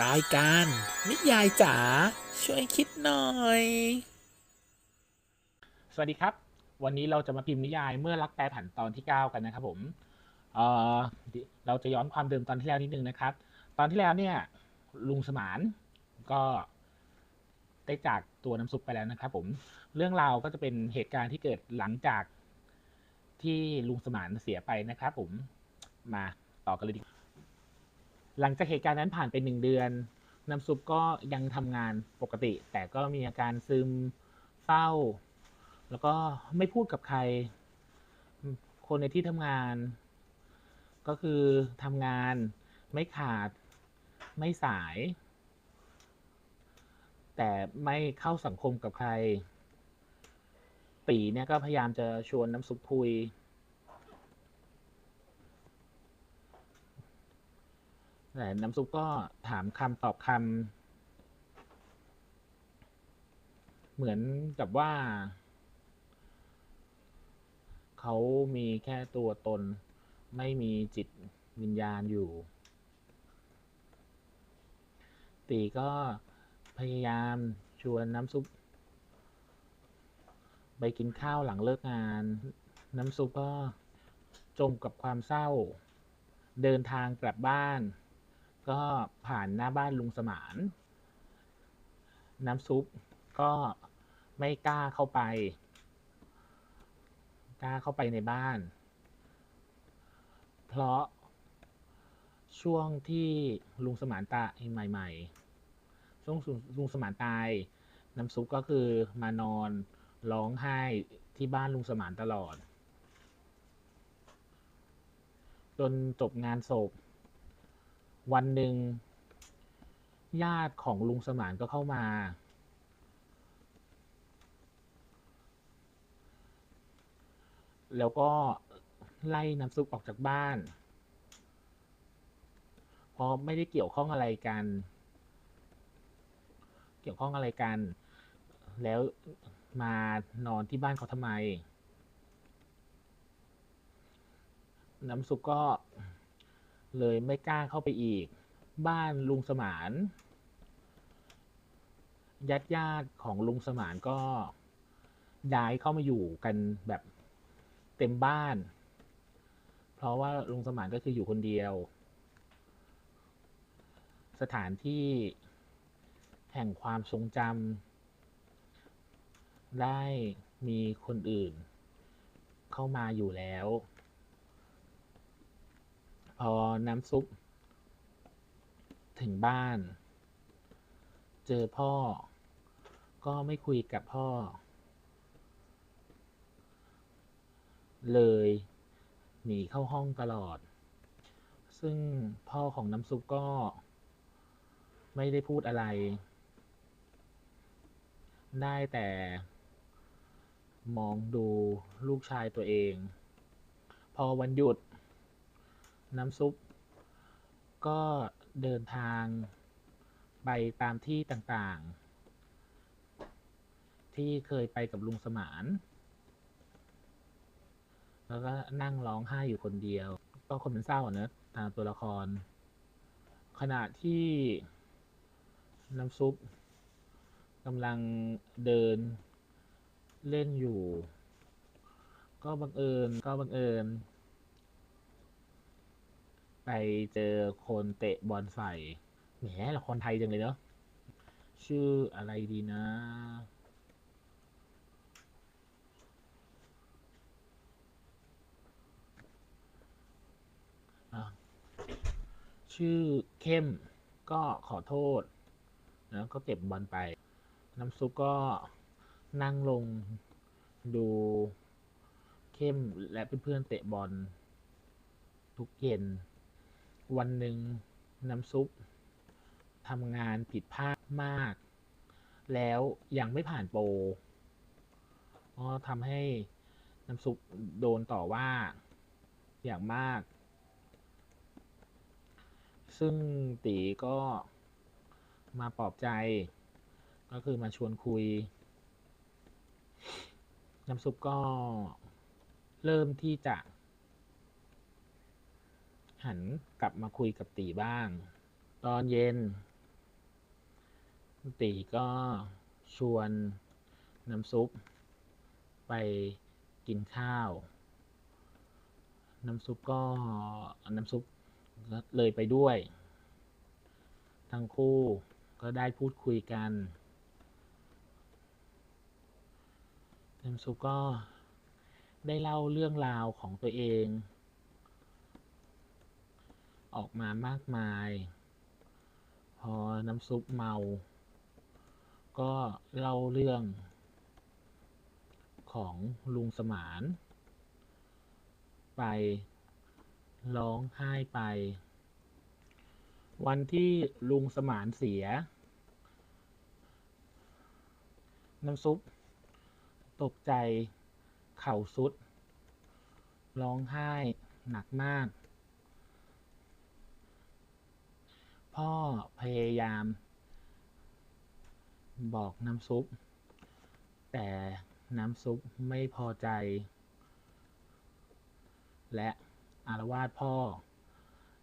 รายการ นิยายจ๋าช่วยคิดหน่อย สวัสดีครับ วันนี้เราจะมาพิมพ์นิยายเมื่อรักแปรผันตอนที่ 9 กันนะครับผมเอ่อเราจะย้อนความเดิมตอนที่แล้วนิดนึงนะครับ ตอนที่แล้วเนี่ย ลุงสมานก็ได้จากตัวน้ำซุปไปแล้วนะครับ ผมเรื่องราวก็จะเป็นเหตุการณ์ที่เกิดหลังจากที่ลุงสมานเสียไปนะครับ ผมมาต่อกันเลยดีกว่า หลังจากเหตุการณ์นั้นผ่านไปหนึ่งเดือน น้ำซุปก็ยังทำงานปกติ แต่ก็มีอาการซึมเศร้า แล้วก็ไม่พูดกับใคร คนในที่ทำงาน ก็คือทำงานไม่ขาดไม่สาย แต่ไม่เข้าสังคมกับใคร ตีเนี่ยก็พยายามจะชวนน้ำซุปคุย แต่น้ำซุปก็ถามคำตอบคำเหมือนกับว่า เขามีแค่ตัวตน ไม่มีจิตวิญญาณอยู่ ตีก็พยายามชวนน้ำซุป ไปกินข้าวหลังเลิกงาน น้ำซุปก็จมกับความเศร้า เดินทางกลับบ้าน ก็ผ่านหน้าบ้านลุงสมาน น้ำซุปก็ไม่กล้าเข้าไป กล้าเข้าไปในบ้าน เพราะช่วงที่ลุงสมานตายใหม่ๆ ช่วงลุงสมานตาย น้ำซุปก็คือมานอนร้องไห้ที่บ้านลุงสมานตลอด จนจบงานศพ วันหนึ่งญาติของลุงสมานก็เข้ามา แล้วก็ไล่น้ำซุปออกจากบ้าน เพราะไม่ได้เกี่ยวข้องอะไรกัน เกี่ยวข้องอะไรกัน แล้วมานอนที่บ้านเขาทำไม น้ำซุปก็ เลยไม่กล้าเข้าไปอีก บ้านลุงสมานญาติญาติของลุงสมานก็ย้ายเข้ามาอยู่กันแบบเต็มบ้าน เพราะว่าลุงสมานก็คืออยู่คนเดียว สถานที่แห่งความทรงจำได้มีคนอื่นเข้ามาอยู่แล้ว อน้ำซุป ถึงบ้าน เจอพ่อ ก็ไม่คุยกับพ่อ เลย หนีเข้าห้องตลอด ซึ่งพ่อของน้ำซุปก็ ไม่ได้พูดอะไร ได้แต่มองดูลูกชายตัวเอง พอวันหยุด น้ำซุป ก็เดินทางไปตามที่ต่างๆ ที่เคยไปกับลุงสมาน แล้วก็นั่งร้องไห้อยู่คนเดียว ก็คนเป็นเศร้าเนอะตามตัวละคร ขณะที่น้ำซุปกำลังเดินเล่นอยู่ ก็บังเอิญก็บังเอิญ ไปเจอคนเตะบอลใส่แหมละครไทยจังเลยเนาะชื่ออะไรดีนะ ชื่อเข้มก็ขอโทษ แล้วก็เก็บบอลไป น้ำซุปก็นั่งลงดูเข้มและเพื่อนๆเตะบอลทุกเย็น วันหนึ่งน้ำซุปทำงานผิดพลาดมาก แล้วยังไม่ผ่านโปรก็ทำให้น้ำซุปโดนต่อว่าอย่างมาก ซึ่งตีก็มาปลอบใจ ก็คือมาชวนคุย น้ำซุปก็เริ่มที่จะ หันกลับมาคุยกับตีบ้าง ตอนเย็น ตีก็ชวนน้ำซุป ไปกินข้าว น้ำซุปก็น้ำซุปเลยไปด้วย ทั้งคู่ก็ได้พูดคุยกัน น้ำซุปก็ได้เล่าเรื่องราวของตัวเอง ออกมามากมาย พอน้ำซุปเมา ก็เล่าเรื่องของลุงสมาน ไปร้องไห้ไป วันที่ลุงสมานเสีย น้ำซุป ตกใจเข่าสุด ร้องไห้หนักมาก พ่อพยายาม บอกน้ำซุป แต่น้ำซุปไม่พอใจ และอารวาสพ่อ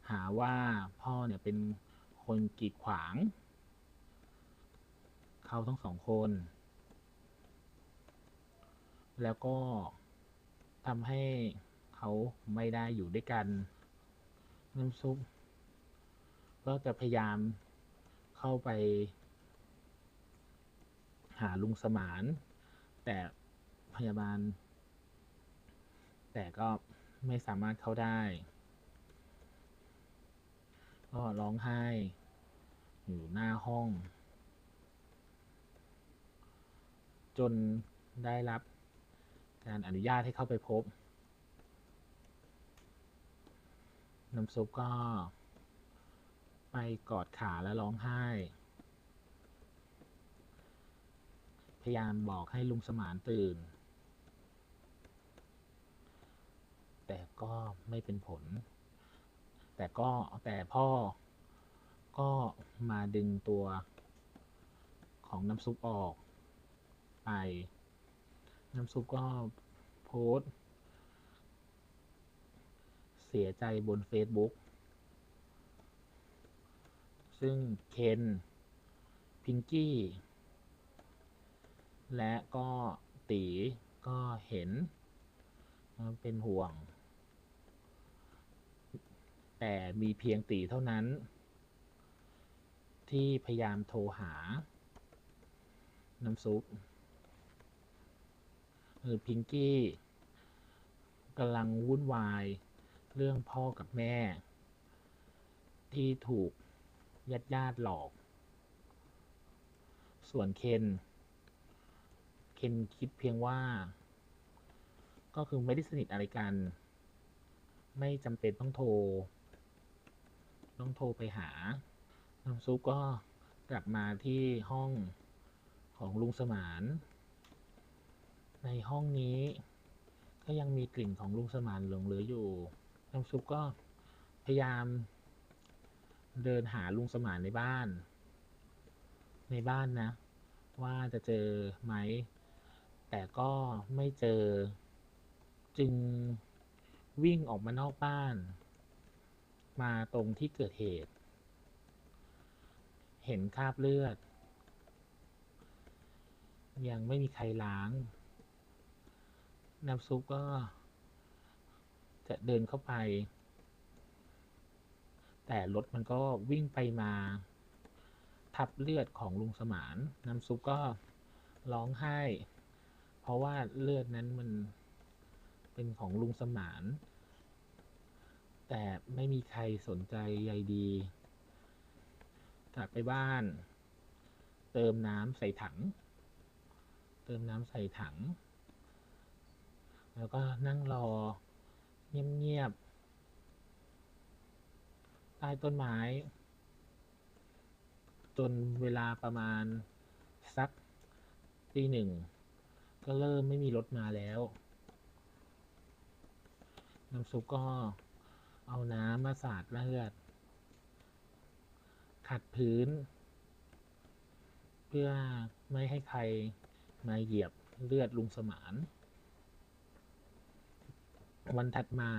หาว่าพ่อเนี่ยเป็นคนกีดขวาง เขาทั้งสองคน แล้วก็ทำให้เขาไม่ได้อยู่ด้วยกัน น้ำซุป ก็จะพยายามเข้าไปหาลุงสมาน แต่พยาบาล แต่ก็ไม่สามารถเข้าได้ ก็ร้องไห้ อยู่หน้าห้อง จนได้รับการอนุญาตให้เข้าไปพบ น้ำซุปก็ ไปกอดขาและร้องไห้ พยายามบอกให้ลุงสมานตื่น แต่ก็ไม่เป็นผล แต่ก็แต่พ่อ ก็มาดึงตัวของน้ำซุปออกไป น้ำซุปก็โพสต์เสียใจบน Facebook ซึ่ ซึ่งเคนพิงกี้ และก็ตีก็เห็นเป็นห่วง แต่มีเพียงตีเท่านั้น ที่พยายามโทรหา น้ำซุปเออพิงกี้กำลังวุ่นวายเรื่องพ่อกับแม่ ที่ถูก ญาติญาติหลอก ส่วนเคน เคนคิดเพียงว่า ก็คือไม่ได้สนิทอะไรกัน ไม่จำเป็นต้องโทร ต้องโทรไปหา น้ำซุปก็กลับมาที่ห้องของลุงสมาน ในห้องนี้ ก็ยังมีกลิ่นของลุงสมานหลงเหลืออยู่ น้ำซุปก็พยายาม เดินหาลุงสมานในบ้าน ในบ้านนะ ว่าจะเจอไหม แต่ก็ไม่เจอ จึงวิ่งออกมานอกบ้าน มาตรงที่เกิดเหตุ เห็นคราบเลือด ยังไม่มีใครล้าง น้ำซุปก็จะเดินเข้าไป แต่รถมันก็วิ่งไปมา ทับเลือดของลุงสมาน น้ำซุปก็ร้องไห้ เพราะว่าเลือดนั้นมันเป็นของลุงสมาน แต่ไม่มีใครสนใจใยดีกลับไปบ้าน เติมน้ำใส่ถัง เติมน้ำใส่ถัง แล้วก็นั่งรอเงียบๆ ใต้ต้นไม้ จนเวลาประมาณสักตีหนึ่ง ก็เริ่มไม่มีรถมาแล้ว น้ำซุปก็เอาน้ำมาสาดเลือด ขัดพื้น เพื่อไม่ให้ใครมาเหยียบเลือดลุงสมาน วันถัดมา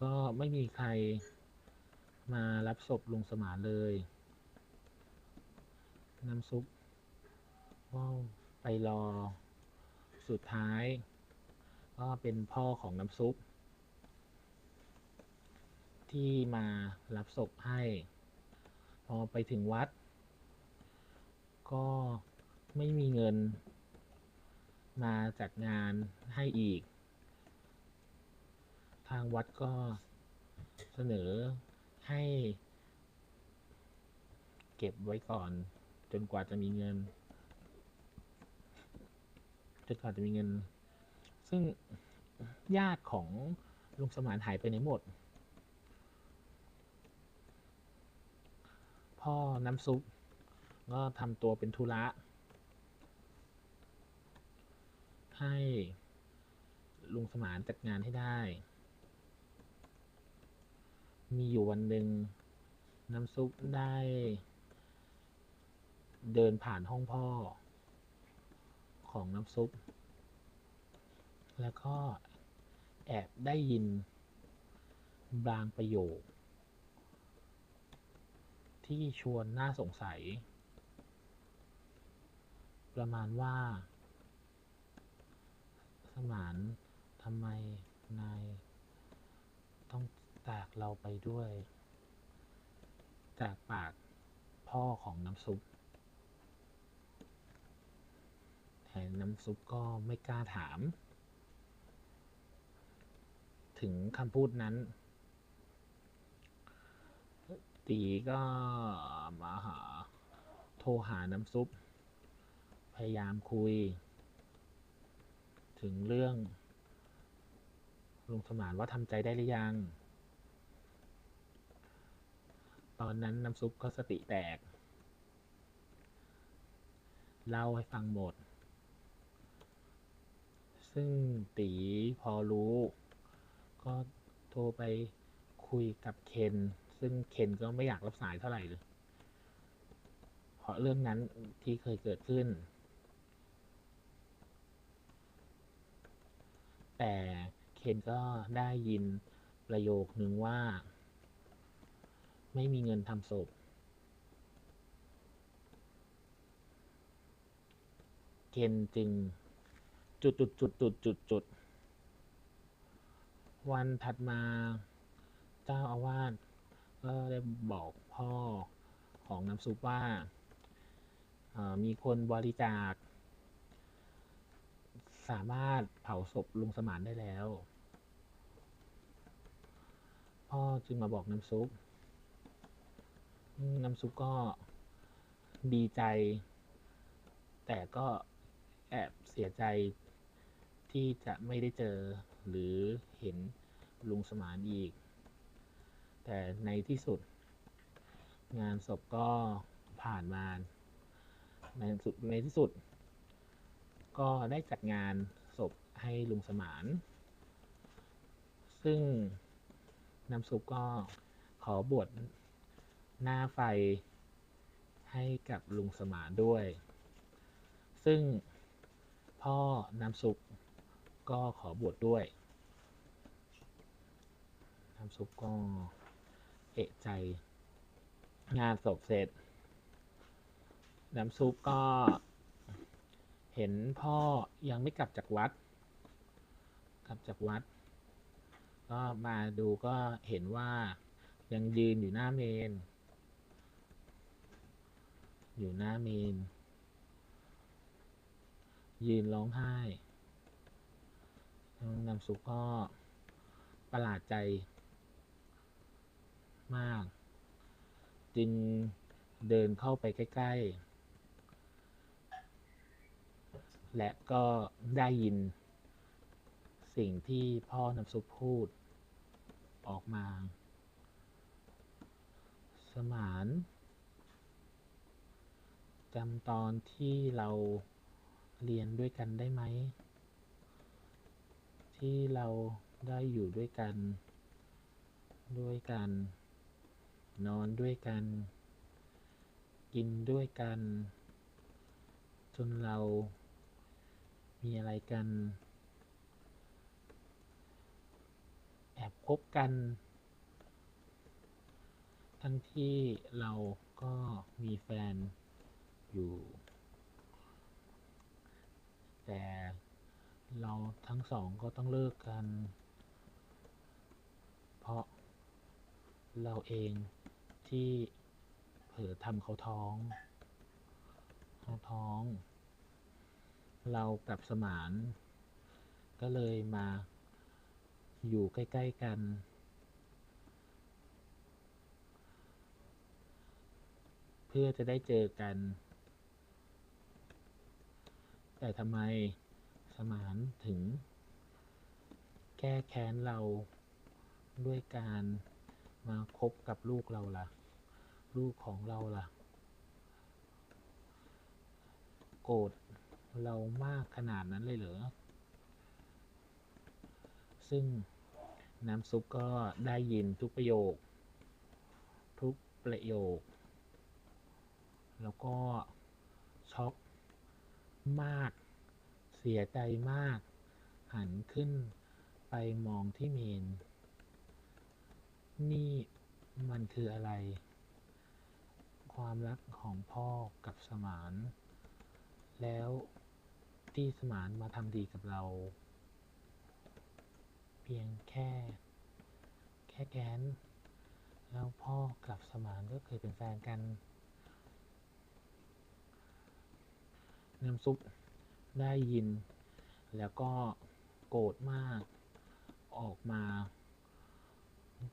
ก็ไม่มีใคร มารับศพลุงสมานเลย น้ำซุปก็ไปรอ สุดท้าย ก็เป็นพ่อของน้ำซุป ที่มารับศพให้ พอไปถึงวัด ก็ไม่มีเงิน มาจัดงานให้อีก ทางวัดก็เสนอ ให้เก็บไว้ก่อน จนกว่าจะมีเงินจนกว่าจะมีเงิน ซึ่งญาติของลุงสมานหายไปไหนหมด พ่อน้ำซุปก็ทำตัวเป็นธุระ ให้ลุงสมานจัดงานให้ได้ มีอยู่วันหนึ่งน้ำซุปได้ เดินผ่านห้องพ่อ ของน้ำซุป แล้วก็แอบได้ยิน บางประโยค ที่ชวนน่าสงสัย ประมาณว่า สมานทำไมนาย จากเราไปด้วย จากปากพ่อของน้ำซุปแต่น้ำซุปก็ไม่กล้าถาม ถึงคำพูดนั้น ตีก็มาหา โทรหาน้ำซุป พยายามคุย ถึงเรื่องลุงสมานว่าทำใจได้หรือยัง ตอนนั้นน้ำซุปก็สติแตก เล่าให้ฟังหมด ซึ่งตีพอรู้ ก็โทรไปคุยกับเคน ซึ่งเคนก็ไม่อยากรับสายเท่าไหร่เลยเพราะเรื่องนั้นที่เคยเกิดขึ้น แต่เคนก็ได้ยินประโยคนึงว่า ไม่มีเงินทำศพเคนจึง จุดจุดจุดจุดจุดจุดวันถัดมาเจ้าอาวาสก็ได้บอกพ่อของน้ำซุปว่า มีคนบริจาค สามารถเผาศพลุงสมานได้แล้ว พ่อจึงมาบอกน้ำซุป น้ำซุปก็ดีใจ แต่ก็แอบเสียใจที่จะไม่ได้เจอหรือเห็นลุงสมานอีก แต่ในที่สุด งานศพก็ผ่านมา ในสุดในที่สุด ก็ได้จัดงานศพให้ลุงสมาน ซึ่งน้ำซุปก็ขอบวช หน้าไฟให้กับลุงสมานด้วย ซึ่งพ่อน้ำซุปก็ขอบวชด้วยน้ำซุปก็เอะใจ งานศพเสร็จ น้ำซุปก็เห็นพ่อยังไม่กลับจากวัด กลับจากวัด ก็มาดูก็เห็นว่ายังยืนอยู่หน้าเมน อยู่หน้าเมน ยืนร้องไห้น้ำซุปก็ประหลาดใจมาก จึงเดินเข้าไปใกล้ ๆ และก็ได้ยิน สิ่งที่พ่อนำซุปพูด ออกมา สมาน จำตอนที่เราเรียนด้วยกันได้ไหม ที่เราได้อยู่ด้วยกัน ด้วยกัน นอนด้วยกัน กินด้วยกัน จนเรามีอะไรกัน แอบคบกัน ทั้งที่เราก็มีแฟน อยู่ แต่เราทั้งสองก็ต้องเลิกกัน เพราะเราเองที่เผลอทำเขาท้องเขาท้อง เรากับสมาน ก็เลยมาอยู่ใกล้ ๆ กัน เพื่อจะได้เจอกัน แต่ทำไมสมานถึง แก้แค้นเราด้วยการมาคบกับลูกเราล่ะ ลูกของเราล่ะ โกรธเรามากขนาดนั้นเลยเหรอ ซึ่งน้ำซุปก็ได้ยินทุกประโยค ทุกประโยค แล้วก็ช็อก มาก เสียใจมาก หันขึ้นไปมองที่เมน นี่มันคืออะไร ความรักของพ่อกับสมาน แล้วที่สมานมาทำดีกับเรา เพียงแค่ แค่แกนแล้วพ่อกับสมานก็เคยเป็นแฟนกัน น้ำซุปได้ยิน แล้วก็โกรธมาก ออกมา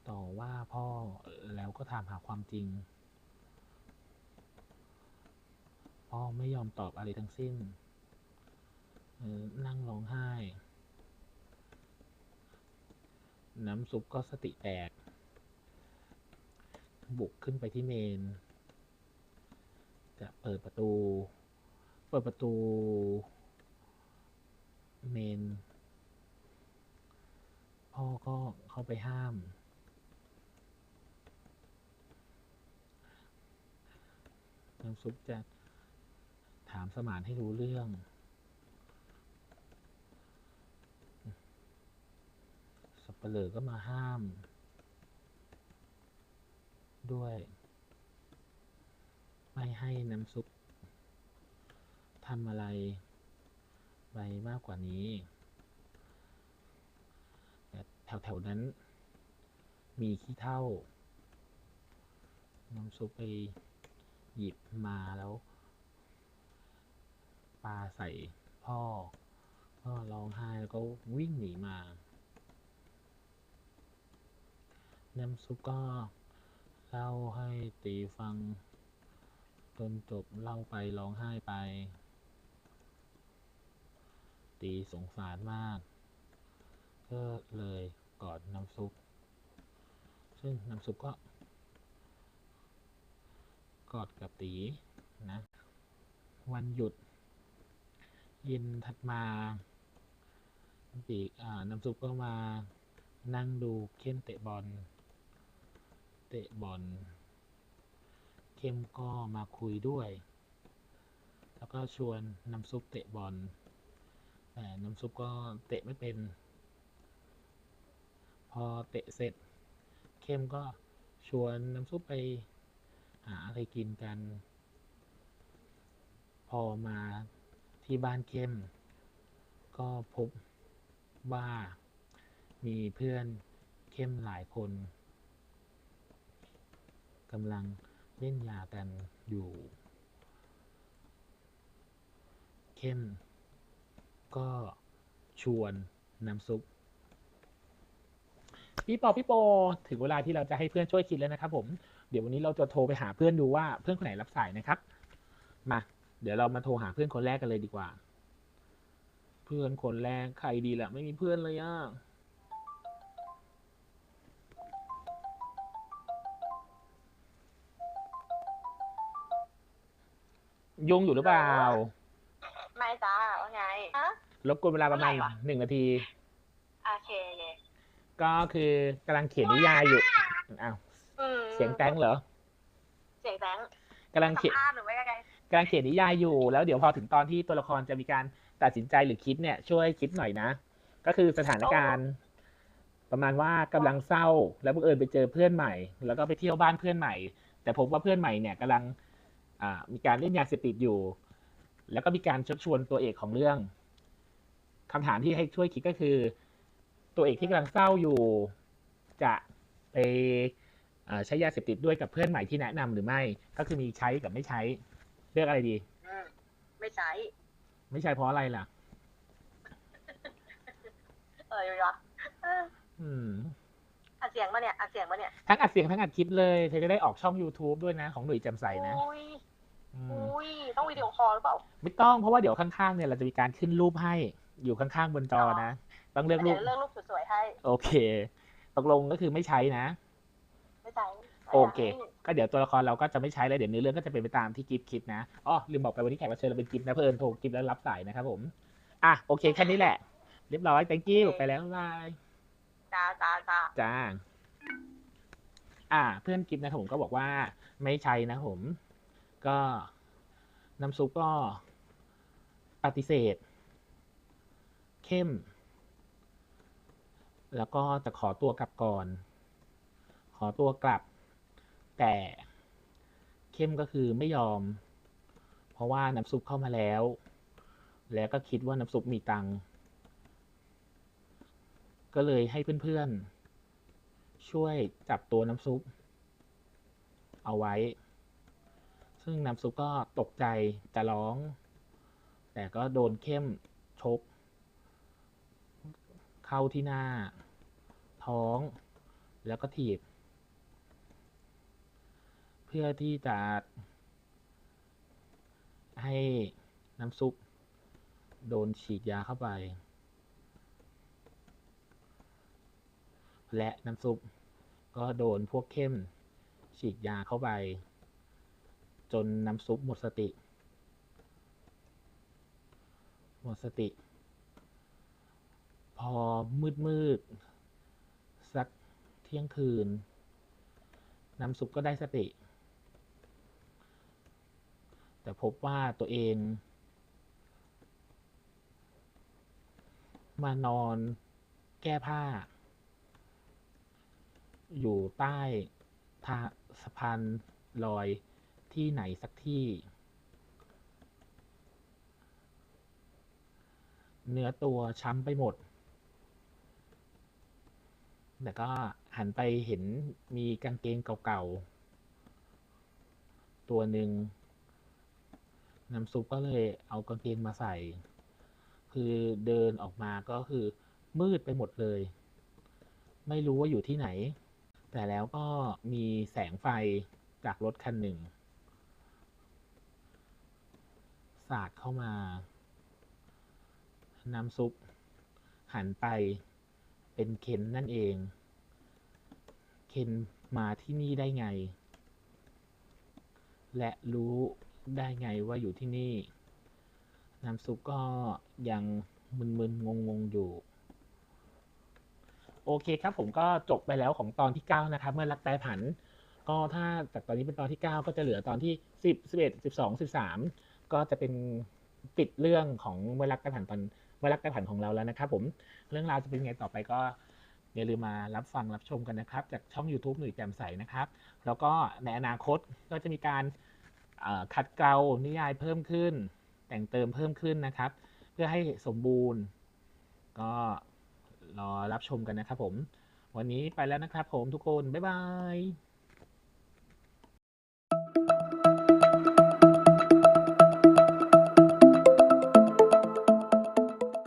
ต่อว่าพ่อแล้วก็ถามหาความจริง พ่อไม่ยอมตอบอะไรทั้งสิ้น นั่งร้องไห้ น้ำซุปก็สติแตก บุกขึ้นไปที่เมน จะเปิดประตู เปิดประตูเมน พ่อก็เข้าไปห้าม น้ำซุปจะถามสมานให้รู้เรื่อง สับเปลือก็มาห้าม ด้วย ไม่ให้น้ำซุป ทำอะไรไปมากกว่านี้แต่แถวๆนั้น มีขี้เท่า น้ำซุปไปหยิบมาแล้วปาใส่พ่อ พ่อร้องไห้แล้วก็วิ่งหนีมา น้ำซุปก็เล่าให้ตีฟัง จนจบเล่าไปร้องไห้ไป ตีสงสารมาก ก็เลยกอดน้ำซุป ซึ่งน้ำซุปก็ กอดกับตีนะ วันหยุด เย็นถัดมาตีน้ำซุปก็มานั่งดูเข้มเตะบอล เตะบอล เข้มก็มาคุยด้วย แล้วก็ชวนน้ำซุปเตะบอล น้ำซุปก็เตะไม่เป็น พอเตะเสร็จ เข้มก็ชวนน้ำซุปไปหาอะไรกินกัน พอมาที่บ้านเข้ม ก็พบว่ามีเพื่อนเข้มหลายคนกำลังเล่นยากันอยู่ เข้ม ก็ชวนน้ำซุป พี่ปอพี่โปถึงเวลาที่เราจะให้เพื่อนช่วยคิดแล้วนะครับ ผม เดี๋ยววันนี้เราจะโทรไปหาเพื่อนดูว่าเพื่อนคนไหนรับสายนะครับ มา เดี๋ยวเรามาโทรหาเพื่อนคนแรกกันเลยดีกว่า เพื่อนคนแรกใครดีล่ะ ไม่มีเพื่อนเลยอะยุ่งอยู่หรือเปล่า ไม่จ้าว่า ไงฮะรบกวนเวลาประมาณเท่าไหร่วะหนึ่งนาที โอเคเลยก็คือกำลังเขียนนิยายอยู่อ้าวอืมเสียงแตงเหรอ เสียงแตงกำลังสัมเขียนภาษณ์หรือว่ายังไงกำลังเขียนนิยายอยู่ แล้วเดี๋ยวพอถึงตอนที่ตัวละครจะมีการตัดสินใจหรือคิดเนี่ย ช่วยคิดหน่อยนะ ก็คือสถานการณ์ ประมาณว่ากำลังเศร้า แล้วบังเอิญไปเจอเพื่อนใหม่ แล้วก็ไปเที่ยวบ้านเพื่อนใหม่ แต่พบว่าเพื่อนใหม่เนี่ยกำลังอ่ามีการเล่นยาเสพติดอยู่ แล้วก็มีการชักชวนตัวเอกของเรื่องคำถามที่ให้ช่วยคิดก็คือ ตัวเอกที่กำลังเศร้าอยู่จะไปอ่าใช้ยาเสพติดด้วยกับเพื่อนใหม่ที่แนะนำหรือไม่ ก็คือมีใช้กับไม่ใช้ เลือกอะไรดีอืมไม่ใช้ ไม่ใช่เพราะอะไรล่ะ เอออยู่วะเอออืมอัดเสียงมาเนี่ยอัดเสียงมาเนี่ยทั้งอัดเสียงทั้งอัดคลิปเลยเธอจะได้ออกช่อง YouTube ด้วยนะ ของหนุ่ยแจำใสนะ อุ้ยอืมอุ้ยต้องวิดีโอคอลหรือเปล่า ไม่ต้องเพราะว่าเดี๋ยวข้างๆเนี่ยเราจะมีการขึ้นรูปให้อยู่ข้างๆบนจอนะต้องเลือกรูเดี๋ยปวเลือกรูปสวยๆให้ โอเคตกลงก็คือไม่ใช้นะ ไม่ใช้โอเค ก็เดี๋ยวตัวละครเราก็จะไม่ใช้แล้วเดี๋ยวเนื้อเรื่องก็จะเป็นไปตามที่กิฟคิดนะอ๋อลืมบอกไปวันนี้แขกรับเชิญเราเป็นกิฟนะเพื่อนโทรกิฟแล้วรับสายนะครับผม อะโอเคแค่นี้แหละ เรียบร้อย thank you ไปแล้วบ๊ายบายจ้าจ้าจ้าจ้าอ่าเพื่อนกิฟนะครับผมก็บอกว่าไม่ใช้นะผม ก็น้ำซุปก็ปฏิเสธ เข้ม แล้วก็จะขอตัวกลับก่อน ขอตัวกลับ แต่เข้มก็คือไม่ยอม เพราะว่าน้ำซุปเข้ามาแล้ว แล้วก็คิดว่าน้ำซุปมีตังค์ก็เลยให้เพื่อนๆ ช่วยจับตัวน้ำซุป เอาไว้ ซึ่งน้ำซุปก็ตกใจจะร้อง แต่ก็โดนเข้มชก เข้าที่หน้า ท้อง แล้วก็ถีบ เพื่อที่จะให้น้ำซุป โดนฉีดยาเข้าไป และน้ำซุปก็โดนพวกเข้มฉีดยาเข้าไป จนน้ำซุปหมดสติ หมดสติ พอมืดมืดสักเที่ยงคืน น้ำซุปก็ได้สติ แต่พบว่าตัวเอง มานอนแก้ผ้า อยู่ใต้ทาสะพานลอย ที่ไหนสักที่ เนื้อตัวช้ำไปหมด แต่ก็หันไปเห็นมีกางเกงเก่าๆ ตัวหนึ่งน้ำซุปก็เลยเอากางเกงมาใส่ คือเดินออกมาก็คือมืดไปหมดเลย ไม่รู้ว่าอยู่ที่ไหน แต่แล้วก็มีแสงไฟจากรถคันหนึ่ง สาดเข้ามา น้ำซุป หันไปเป็นเคนนั่นเอง เคนมาที่นี่ได้ไง และรู้ได้ไงว่าอยู่ที่นี่ น้ำซุปก็ยังมึนๆงงๆอยู่โอเคครับผมก็จบไปแล้วของตอนที่ 9 นะครับ เมื่อรักแปรผัน ก็ถ้าจากตอนนี้เป็นตอนที่ 9 ก็จะเหลือตอนที่ 10 11 12 13 ก็จะเป็นปิดเรื่องของเมื่อรักแปรผันตอนเมื่อรักแปรผันของเราแล้วนะครับผมเรื่องราวจะเป็นไงต่อไปก็อย่าลืมมารับฟังรับชมกันนะครับ จากช่อง YouTube หนุ่ยแจ่มใสนะครับ แล้วก็ในอนาคตก็จะมีการขัดเกลานิยายเพิ่มขึ้น แต่งเติมเพิ่มขึ้นนะครับ เพื่อให้สมบูรณ์ ก็รอรับชมกันนะครับผม วันนี้ไปแล้วนะครับผมทุกคน บ๊ายบาย